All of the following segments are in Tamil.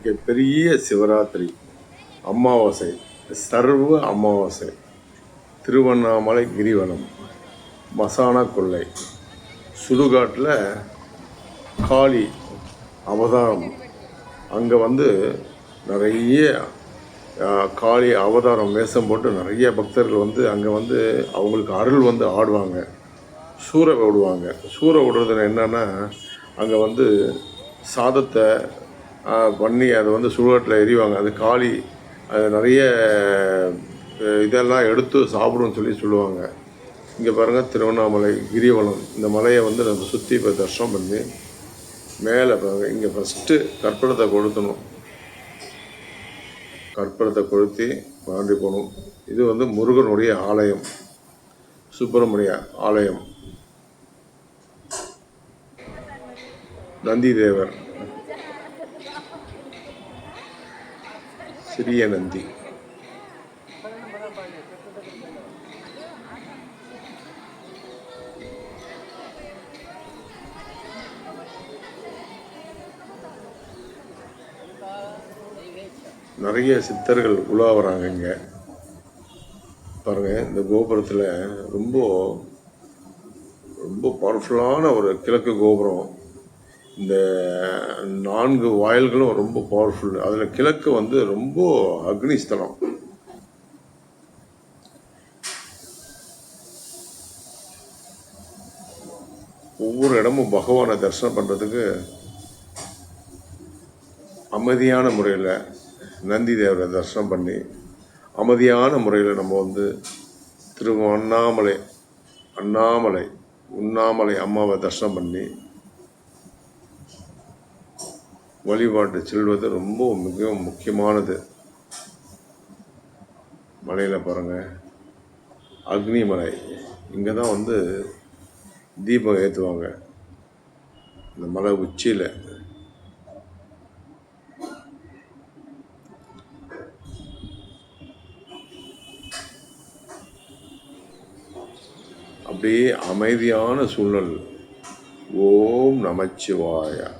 மிகப்பெரிய பெரிய சிவராத்திரி அமாவாசை சர்வ அமாவாசை. திருவண்ணாமலை கிரிவலம் மசான கொள்ளை. சுடுகாட்டில் காளி அவதாரம். அங்கே வந்து நிறைய காளி அவதாரம் வேஷம் போட்டு நிறைய பக்தர்கள் வந்து அங்கே வந்து அவங்களுக்கு அருள் வந்து ஆடுவாங்க. சூற விடுவாங்க சூற விடுறதுல என்னென்னா அங்கே வந்து சாதத்தை பண்ணி அதை வந்து சுடுகாட்டில் எரிவாங்க. அது காளி அது நிறைய இதெல்லாம் எடுத்து சாப்பிடும்னு சொல்லி சொல்லுவாங்க. இங்கே பாருங்கள் திருவண்ணாமலை கிரிவலம். இந்த மலையை வந்து நம்ம சுற்றி இப்போ தர்ஷனம் பண்ணி மேலே பாருங்கள் இங்கே ஃபஸ்ட்டு கற்பூரத்தை கொளுத்தணும். கற்பூரத்தை கொளுத்தி தாண்டி போகணும் இது வந்து முருகனுடைய ஆலயம். சுப்பிரமணிய ஆலயம். நந்தி தேவர் சிறிய நந்தி. நிறைய சித்தர்கள் உலா வராங்க இங்கே. பாருங்க இந்த கோபுரத்தில் ரொம்ப ரொம்ப பவர்ஃபுல்லான ஒரு கிழக்கு கோபுரம். இந்த நான்கு வாயில்களும் ரொம்ப பவர்ஃபுல் அதில் கிழக்கு வந்து ரொம்ப அக்னி ஸ்தலம் ஒவ்வொரு இடமும் பகவானை தரிசனம் பண்ணுறதுக்கு அமைதியான முறையில் நந்தி தேவரை தரிசனம் பண்ணி அமைதியான முறையில் நம்ம வந்து திரு அண்ணாமலை அண்ணாமலை உண்ணாமலை அம்மாவை தரிசனம் பண்ணி வழிபாட்டு செல்வது ரொம்ப மிகவும் முக்கியமானது. மலையில் பாருங்கள் அக்னி மலை. இங்கே தான் வந்து தீபம் ஏற்றுவாங்க இந்த மலை உச்சியில். அப்படியே அமைதியான சூழல். ஓம் நமச்சிவாயா.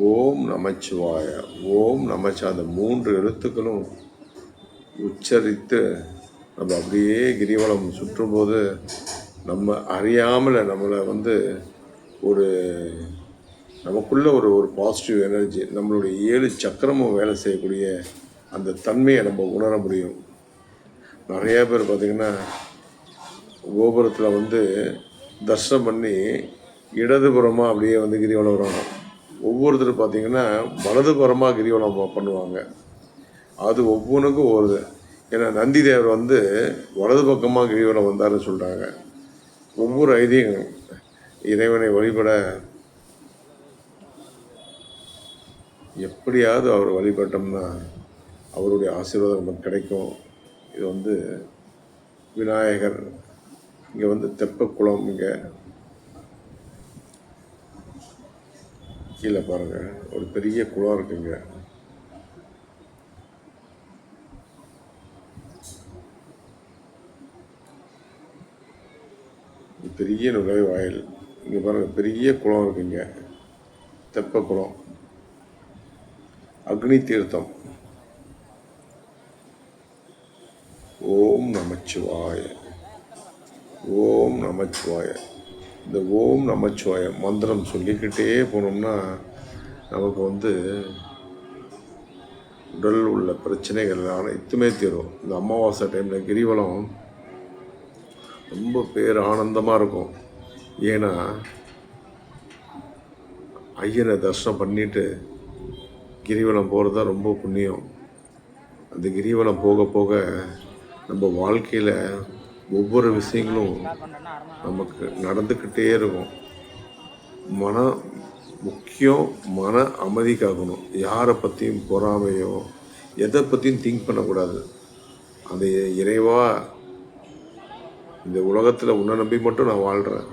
ஓம் நமச்சிவாய. ஓம் நமச்சி. அந்த மூன்று எழுத்துக்களும் உச்சரித்து நம்ம அப்படியே கிரிவலம் சுற்றும்போது நம்ம அறியாமல் நம்மளை வந்து ஒரு நமக்குள்ள ஒரு ஒரு பாசிட்டிவ் எனர்ஜி நம்மளுடைய ஏழு சக்கரமும் வேலை செய்யக்கூடிய அந்த தன்மையை நம்ம உணர முடியும். நிறைய பேர் பார்த்திங்கன்னா கோபுரத்தில் வந்து தர்ஷனம் பண்ணி இடதுபுறமாக அப்படியே வந்து கிரிவலம் வருவாங்க ஒவ்வொருத்தர் பார்த்தீங்கன்னா வலதுபுறமாக கிரிவலம் பண்ணுவாங்க. அது ஒவ்வொன்றுக்கும் ஒரு ஏன்னா நந்தி தேவர் வந்து வலது பக்கமாக கிரிவலம் வந்தாருன்னு சொல்கிறாங்க ஒவ்வொரு ஐதீகம் இறைவனை வழிபட எப்படியாவது அவர் வழிபட்டோம்னா அவருடைய ஆசீர்வாதம் நமக்கு கிடைக்கும். இது வந்து விநாயகர் இங்கே வந்து தெப்பக்குளம் இங்கே கீழே பாருங்க. ஒரு பெரிய குளம் இருக்குங்க. பெரிய நுழைவாயில் இங்கே பாருங்க பெரிய குளம் இருக்குங்க. தெப்ப குளம். அக்னி தீர்த்தம். ஓம் நமச்சிவாய. ஓம் நமச்சிவாய. இந்த ஓம் நமச்சிவாயம் மந்திரம் சொல்லிக்கிட்டே போனோம்னா நமக்கு வந்து உடல் உள்ள பிரச்சனைகள் அனைத்துமே தீரும். இந்த அமாவாசை டைமில் கிரிவலம் ரொம்ப பேர் ஆனந்தமாக இருக்கும். ஏன்னா ஐயனை தரிசனம் பண்ணிட்டு கிரிவலம் போகிறது தான் ரொம்ப புண்ணியம். அந்த கிரிவலம் போக போக நம்ம வாழ்க்கையில் ஒவ்வொரு விஷயங்களும் நமக்கு நடந்துக்கிட்டே இருக்கும். மன முக்கியம் மன அமைதிக்காகணும். யாரை பற்றியும் பொறாமையோ எதை பற்றியும் திங்க் பண்ணக்கூடாது. அந்த இறைவா இந்த உலகத்தில் உன்னை நம்பி மட்டும் நான் வாழ்கிறேன்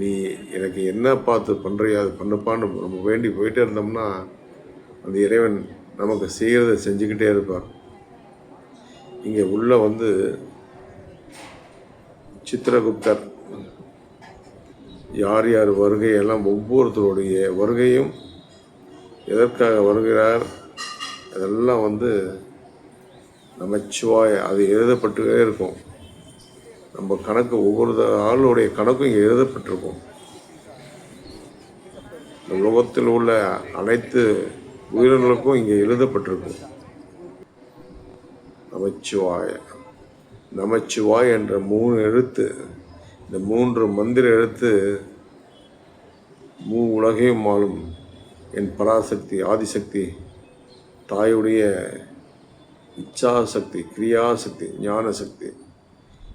நீ எனக்கு என்ன பார்த்து பண்ணுறியா அது பண்ணுப்பான்னு நம்ம வேண்டி போயிட்டே இருந்தோம்னா அந்த இறைவன் நமக்கு செய்கிறத செஞ்சுக்கிட்டே இருப்பார். இங்கே உள்ள வந்து சித்திரகுப்தர் யார் யார் வருகை எல்லாம் ஒவ்வொருத்தருடைய வருகையும் எதற்காக வருகிறார் அதெல்லாம் வந்து நமச்சிவாய அது எழுதப்பட்டுவே இருக்கும். நம்ம கணக்கு ஒவ்வொரு ஆளுடைய கணக்கும் இங்கே எழுதப்பட்டிருக்கும். உலகத்தில் உள்ள அனைத்து உயிரினங்களுக்கும் இங்கே எழுதப்பட்டிருக்கும். நமச்சிவாய. நமச்சிவாய் என்ற மூணு எழுத்து இந்த மூன்று மந்திர எழுத்து மூ உலகையும் ஆளும் என் பராசக்தி ஆதிசக்தி தாயுடைய இச்சாசக்தி கிரியாசக்தி ஞானசக்தி.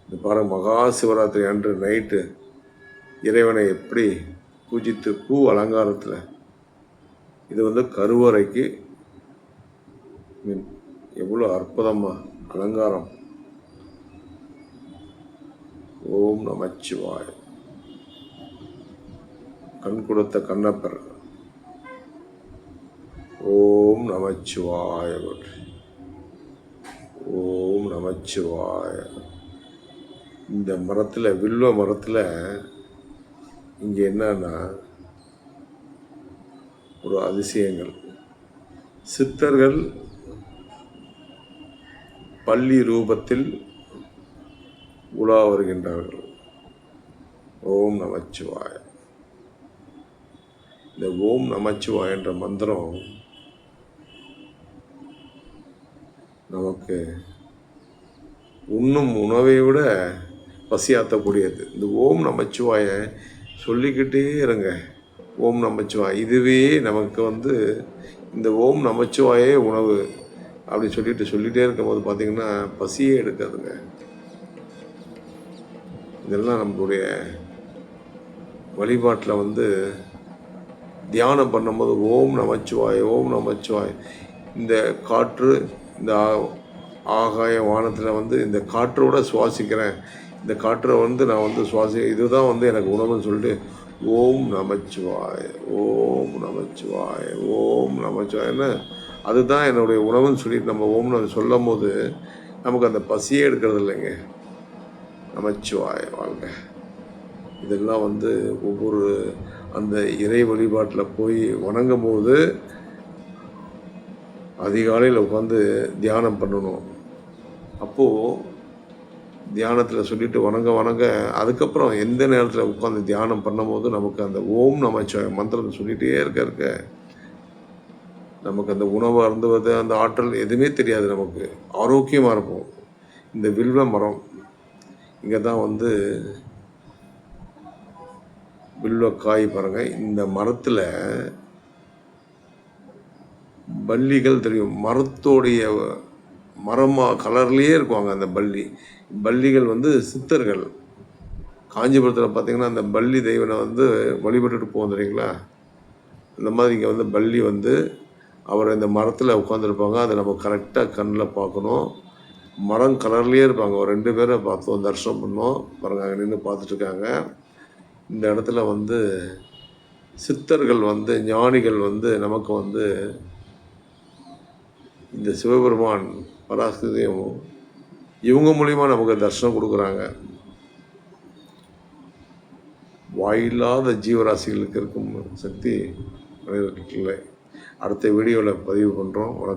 இந்த பாரு மகா சிவராத்திரி அன்று நைட்டு இறைவனை எப்படி பூஜித்து பூ அலங்காரத்தில் இது வந்து கருவறைக்கு எவ்வளோ அற்புதமாக அலங்காரம். ஓம் நமச்சிவாய். கண் கொடுத்த கண்ணப்பர். ஓம் நமச்சிவாய ஓம் நமச்சிவாய. இந்த மரத்தில் வில்வ மரத்தில் இங்கே என்னன்னா ஒரு அதிசயங்கள். சித்தர்கள் பள்ளி ரூபத்தில் உலா வருகின்றார்கள். ஓம் நமச்சிவாய. இந்த ஓம் நமச்சிவாய என்ற மந்திரம் நமக்கு உண்ணும் உணவை விட பசியாற்றக்கூடியது இந்த ஓம் நமச்சிவாய சொல்லிக்கிட்டே இருங்க. ஓம் நமச்சிவாய். இதுவே நமக்கு வந்து இந்த ஓம் நமச்சிவாயே உணவு. அப்படி சொல்லிட்டு சொல்லிகிட்டே இருக்கும்போது பார்த்தீங்கன்னா பசியே எடுக்காதுங்க. இதெல்லாம் நம்மளுடைய வழிபாட்டில் வந்து தியானம் பண்ணும்போது ஓம் நமச்சிவாய் ஓம் நமச்சிவாய். இந்த காற்று இந்த ஆ- ஆகாய வானத்தில் வந்து இந்த காற்றோட சுவாசிக்கிறேன். இந்த காற்றை வந்து நான் வந்து சுவாசி இதுதான் வந்து எனக்கு உணவுன்னு சொல்லிட்டு ஓம் நமச்சிவாய் ஓம் நமச்சிவாய் ஓம் நமச்சிவாய்ன்னு அதுதான் என்னுடைய உணவுன்னு சொல்லிட்டு நம்ம ஓம்னு சொல்லும் போது நமக்கு அந்த பசியே எடுக்கிறது இல்லைங்க. நமச்சிவாய வாழ்க. இதெல்லாம் வந்து ஒவ்வொரு அந்த இறை வழிபாட்டில் போய் வணங்கும் போது அதிகாலையில் உட்காந்து தியானம் பண்ணணும். அப்போது தியானத்தில் சொல்லிட்டு வணங்க வணங்க அதுக்கப்புறம் எந்த நேரத்தில் உட்காந்து தியானம் பண்ணும்போது நமக்கு அந்த ஓம் நமச்சிவாய மந்திரத்தை சொல்லிகிட்டே இருக்க இருக்க. நமக்கு அந்த உணவு அருந்துவது அந்த ஆற்றல் எதுவுமே தெரியாது நமக்கு. ஆரோக்கியமாக இருக்கும் இந்த வில்வ மரம் இங்கே தான் வந்து வில்வ காய் பாருங்க. இந்த மரத்தில் பள்ளிகள் தெரியும். மரத்தோடைய மரமாக கலர்லேயே இருக்குவாங்க அந்த பள்ளி பள்ளிகள் வந்து சித்தர்கள். காஞ்சிபுரத்தில் பார்த்தீங்கன்னா அந்த பள்ளி தெய்வனை வந்து வழிபட்டுட்டு போவோம் தெரியுங்களா? இந்த மாதிரி இங்கே வந்து பள்ளி வந்து அவர் இந்த மரத்தில் உட்காந்துருப்பாங்க அதை நம்ம கரெக்டாக கண்ணில் பார்க்கணும். மரம் கலர்லேயே இருப்பாங்க. ஒரு ரெண்டு பேரை பார்த்தோம் தரிசனம் பண்ணோம் பாருங்க அங்கே நின்று பார்த்துட்ருக்காங்க. இந்த இடத்துல வந்து சித்தர்கள் வந்து ஞானிகள் வந்து நமக்கு வந்து இந்த சிவபெருமான் பராசக்தியும் இவங்க மூலிமா நமக்கு தரிசனம் கொடுக்குறாங்க. வாயில்லாத ஜீவராசிகளுக்கு இருக்கும் சக்தி மனிதர்களுக்கு இல்லை அடுத்த வீடியோவில் பதிவு பண்ணுறோம் வணக்கம்.